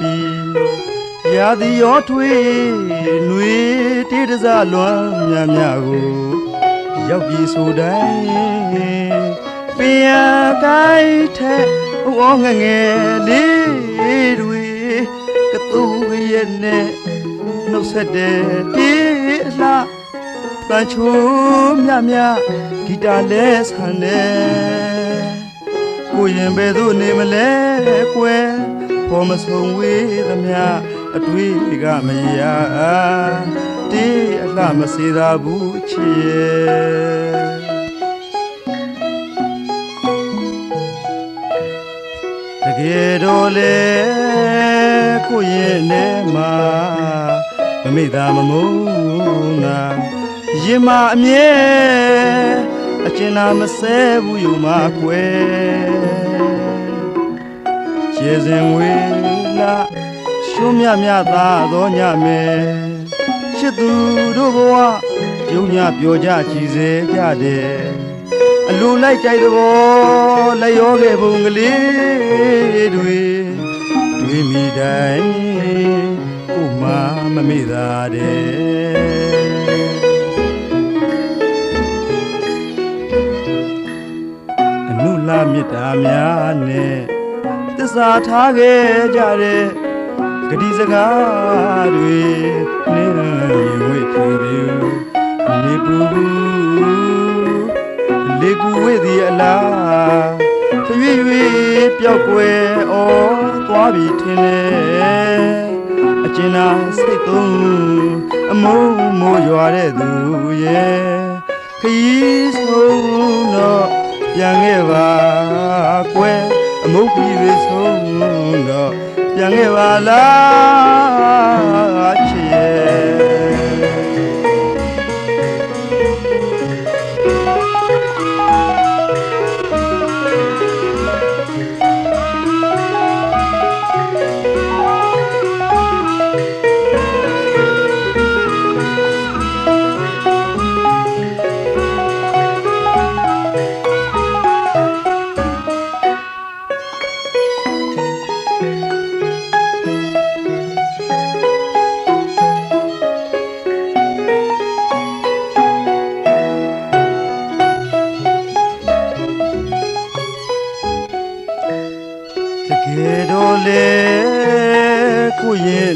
မိုးလည်းမပီရာသီရောထွေးຫນွေတေးတစလွမ်းမြမြကိုရောက်ပြီဆိုတိုင်းပင်ရကိုင်းထက်ဝေါငငယ်လေးတွေကတူရဲ့နဲ့နှုတ်ဆက်တဲ့တေးအလှပန်းချိုးမြမြဂီတာလဲဆန်တယ်ကိုရင်ဘယ်သို့နေမလဲကွယ် ဖော်မဆုံးဝေးသမျှအတွေ့ကမရတေးအလှမစေသာဘူးချစ်ရဲ့တကယ်တော့လေကိုရင်ထဲမှာမမိတာမမုန်းတာရင်မအမြဲအကျဉ်းသာမဆဲဘူးယူမကွယ် ကျေစဉ်ဝေလာရှုံးမြမြသာသောညမယ်ချစ်သူတို့ဘဝပြုံးညပြောကြကြည်စေကြတယ်အလိုလိုက်ကြိုက်သဘောလက်ရောခဲ့ပုံကလေးတွေတွေးမိတိုင်းကိုမှမမေ့တာတဲ့အနုလာမေတ္တာများနဲ့သ စ္စာထားခဲ့ကြတဲ့ဂတိစကားတွေနေဝိဖြူဖြူနေပူပူလေကူဝိသည်အလားရွေရွေပျောက်ွယ်ဩသွားပြီထင်တယ်အကျဉ်းသာစိတ်သုံးအမုံမိုးရွာတဲ့သူရဲ့ခရီးဆုံးတော့ပြန်ခဲ့ပါကွယ်အမုတ်ကြီးတွေ ဆုံးတော့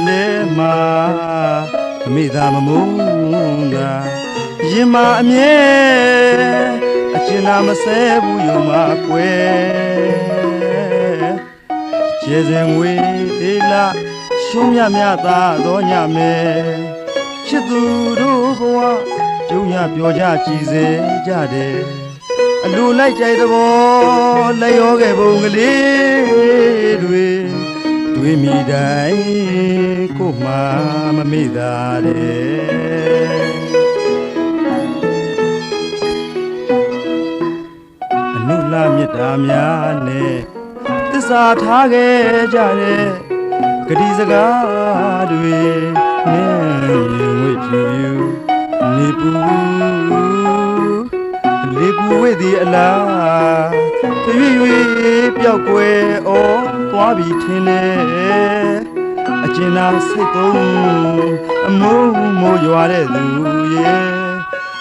လေမှာအမိသာမမုန်းတာရင်မအမြဲအကျဉ်းသာမဆဲဘူးယူမကွယ်ကျေစဉ်ငွေလေးလာရှုံးမြမြသာသောညမယ်ချစ်သူတို့ဘဝကျုံညပြောကြကြည်စေကြတယ်အလိုလိုက်ကြိုက်သဘောလက်ရောခဲ့ပုံကလေးတွေ တွေးမိတိုင်းကိုမှမမေ့တာတဲ့အနုလမေတ္တာများနဲ့သစ္စာထားခဲ့ကြတဲ့ဂတိစကားတွေနဲ့ဝိဖြူဖြူနေပူလေကူ ဝိသည်အလားရွေရွေပျောက်ကွယ်ဩသွားပြီထင်တယ်အကျဉ်းသာစိတ်သုံးအမုံမိုးရွာတဲ့သူရဲ့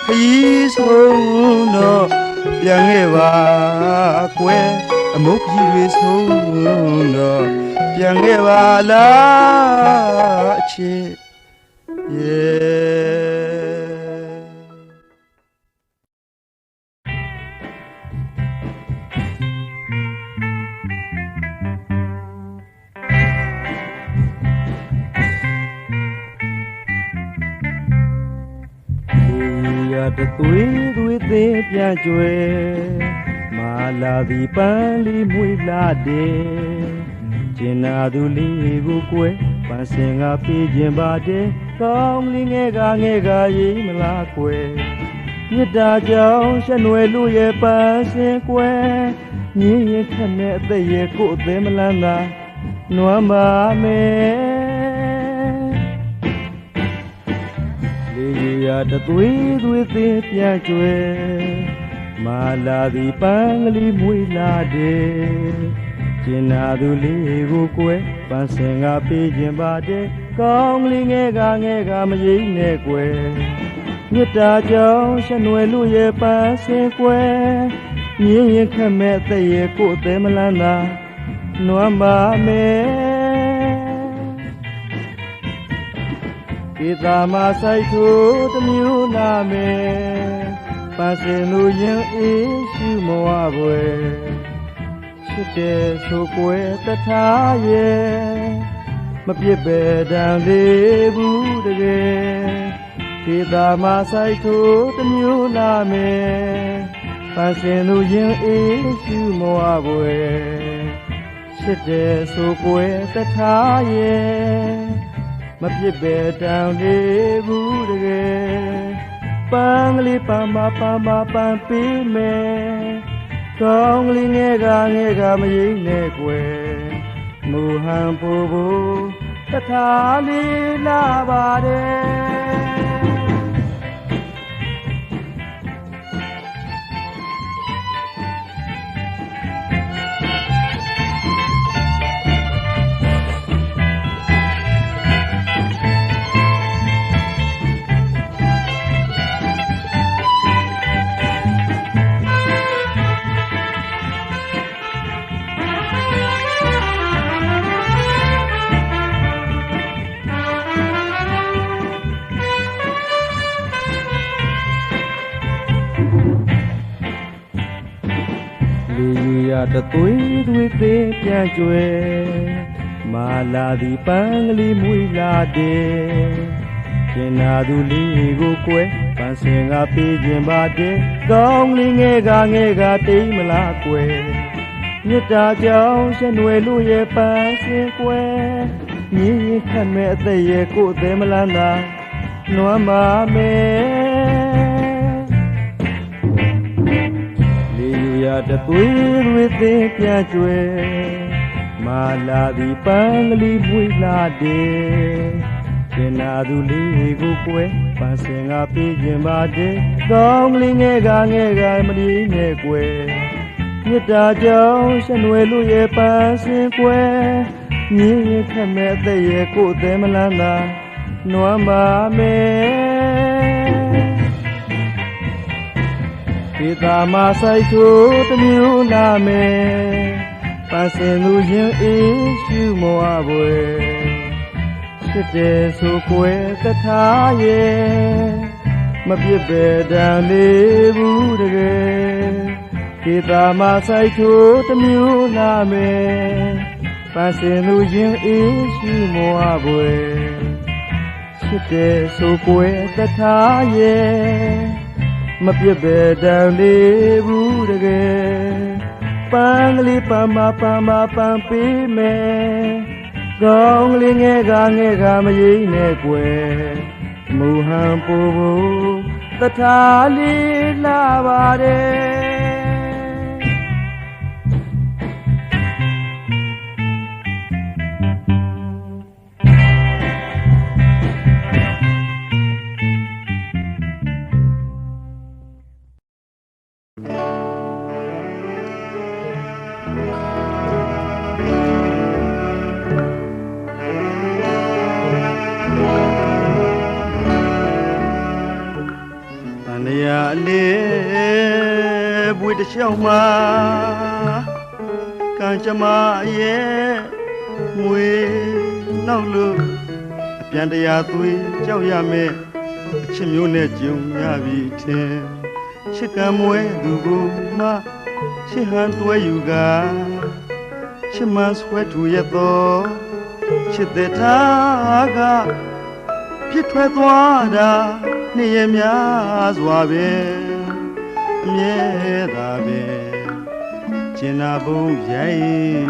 ခရီးဆုံးတော့ပြန်ခဲ့ပါကွယ်အမုတ်ကြီးတွေဆုံးတော့ပြန်ခဲ့ပါလားအချစ်ရဲ့ သွေးသွေးသေးပြန်ကျွဲမာလာသည်ပန်းလေးမွေလာတဲ့ကျင်နာသူလေးကိုကွယ်ပန်းစင်ကပြေးခြင်းပါတယ်ကောင်းလေးငယ်ကငယ်ကရေးမလားကွယ်မြစ်တာကြောင့်ရှက်နွယ်လို့ရဲ့ပန်းစင်ကွယ်မြင်းရင်ခက်နဲ့အသက်ရဲ့ကိုယ်အသေးမလန်းသာနွမ်းပါမယ် တသွေးသွေးသေးပြန်ကျွဲမာလာသည်ပန်းကလေးမွေလာတဲ့ကျင်နာသူလေးကိုကွယ်ပန်းစင်ကပေးခြင်းပါတဲ့ကောင်းကလေးငယ်ကငယ်ကမရိမ့်နဲ့ကွယ်မြတ်တာကြောင့်ရှနွယ်လို့ရဲ့ပန်းစင်ကွယ်မြင်းရင်ခက်မဲ့တဲ့ရဲ့ကိုယ်အသေးမလန်းသာနွမ်းပါမယ် ဒီသာမဆိုင်ထိုးတစ်မျိုးနာမယ်ပန်းစင်လို့ရင်အေးရှိမဝပွဲချစ်တဲ့ဆိုကွယ်တထားရဲ့မပြစ်ပဲတန်လေးဘူးတကယ်ဒီသာမဆိုင်ထိုးတစ်မျိုးလာမယ်ပန်းစင်သူရင်အေးရှူမဝပွဲချစ်တဲ့ဆိုကွယ်တထားရဲ့ မပြစ်ပဲတန်လေးဘူးတကယ်ပန်းကလေးပန်းမပန်းမပန်းပေးမယ်ကောင်းကလေးငယ်ကငယ်ကမရိမ့်နဲ့ကွယ်မူဟန်ပူပူတထားလေးလာပါတယ် သွေးသွေးသေးပြန်ကျွဲမာလာသည်ပန်းကလေးမွေးလာတဲ့ကျင်နာသူလေးကိုကွယ်ပန်းစင်ကပေးခြင်းပါတဲ့ကောင်းကလေးငယ်ကငယ်ကတိမ်မလားကွယ်မြတ်တာကြောင့်ရှနွယ်လို့ရဲ့ပန်းစင်ကွယ်မြင်းရင်ခတ်မဲ့အသက်ရဲ့ကိုယ်အသေးမလန်းသာနွမ်းပါမယ် ရတသွေးတွေသေးပြကျွဲမာလာသည်ပန်းကလေးမွေးလာတဲ့ကျင်နာသူလေးကိုကွယ်ပန်းစင်ကပေးခြင်းပါတဲ့ကောင်းကလေးငယ်ကငယ်ကမလီနဲ့ကွယ်မြတ်တာကြောင့်ရှနွယ်လို့ရဲ့ပန်းစင်ကွယ်မြင်းရခက်မဲ့အသက်ရဲ့ကိုယ်အသေးမလန်းသာနွမ်းပါမယ် ဒီသာမဆိုင်ထိုးတစ်မျိုးလာမယ်ပန်းစင်လူရင်အေးရှူမောအပွဲချစ်တယ်ဆိုကွယ်တထားရဲ့မပြစ်ပဲတန်လေးဘူးတကယ်ဒီသာမဆိုင်ထိုးတစ်မျိုးလာမယ်ပန်းစင်လူရင်အေးရှူမောအပွဲချစ်တယ်ဆိုကွယ်တထားရဲ့ မပြစ်ပဲတန်လေးဘူးတကယ်ပန်းကလေးပန်းမပန်းမပန်းပေးမယ်ကောင်းကလေးငယ်ကငယ်ကမရိမ့်နဲ့ကွယ်မူဟန်ပူပူတထားလေးလာပါတယ် ကံကြမ္မာရဲ့မွေနောက်လို့အပြန်တရားသွေးကြောက်ရမယ်အချစ်မျိုးနဲ့ကြုံရပြီထင်ချစ်ကံမွဲသူကိုမှချစ်ဟန်တွဲယူကချစ်မဆွဲထူရတော့ချစ်တဲ့ထားကဖြစ်ထွက်သွားတာနေ့ရက်များစွာပဲအမြဲတာပဲ ကျင်နာဘုံရိုက်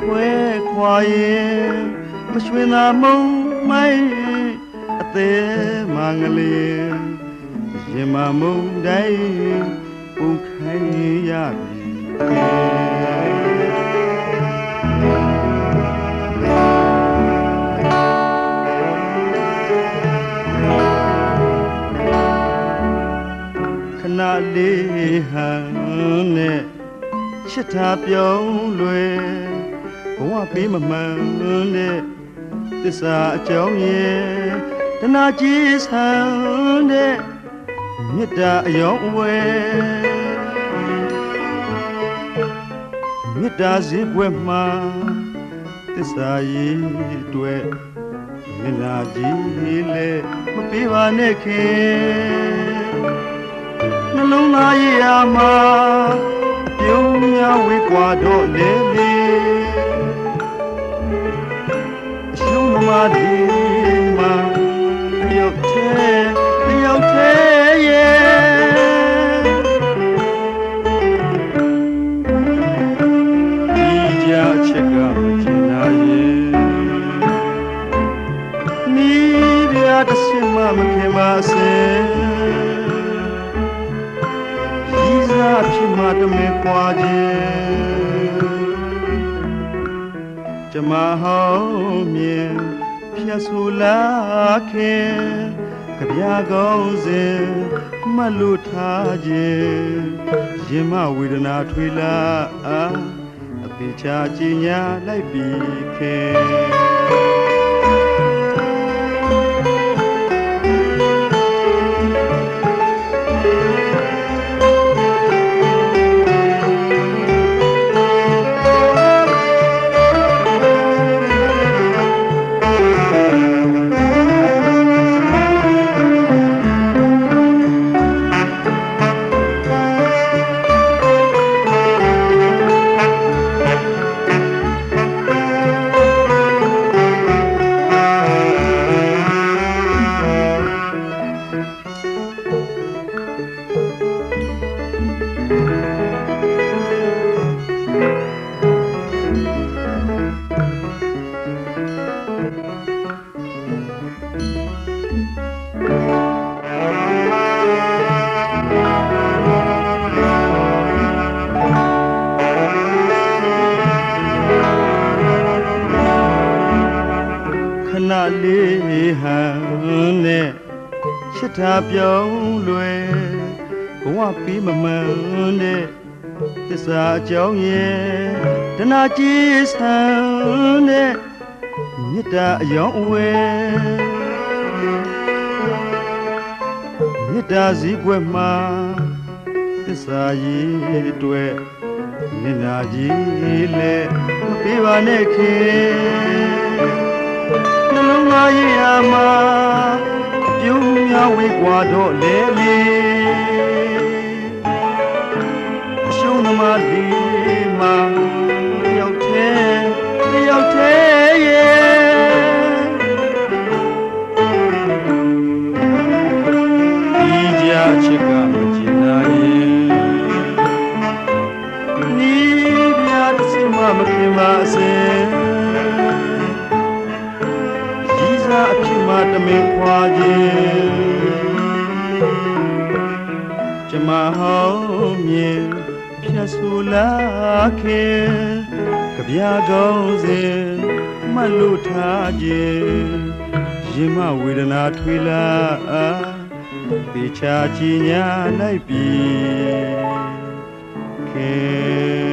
ခွဲခွာရင်မရွှင်သာမုံမိုက်အသေးမင်္ဂလေးရင်မမုံတိုင်းပုံခိုင်းရပြီခဏလေးဟန်နဲ့ ချစ်ထထားပြုံးလွယ်ဘဝပေးမမှန်တဲ့သစ္စာအကြောင်းရဲ့တနာကြီးဆန်းတဲ့မေတ္တာအယောင်းအဝဲမေတ္တာစည်းပွက်မှာသစ္စာရေးတွေ့မျက်နာကြီးလေမပေးပါနဲ့ခင်နှလုံးသားရရမှာအ ပြုံးများဝေးကွာတော့လေလေအရှုံးမဒီမှာတယောက်သေး ကြပြကောင်းစဉ်မလွတ်ထားခြင်းရင်မဝေဒနာထွေလာအာအသေးချာကြည်ညာလိုက်ပြီးခင်ခ ချစ်တာပြောင်းလွယ်ဘဝပြီးမမှန်တဲ့သစ္စာအကြောင်းရဲ့တနာကြီးဆန်းတဲ့မေတ္တာအယောင်းအဝဲမေတ္တာစည်းကွက်မှာသစ္စာရေးတွေ့မျက်နာကြီးလဲမပေးပါနဲ့ခင်နှလုံးသားရရမှာပြုံး များဝေးကွာတော့လေလေ ခွာခြင်းကျမဟောင်းမြင်ဖြတ်ဆူလာခင်ကြပြကောင်းစဉ်မလွတ်ထားခြင်းရင်မဝေဒနာထွေလာတေချာချီညာလိုက်ပြီခင်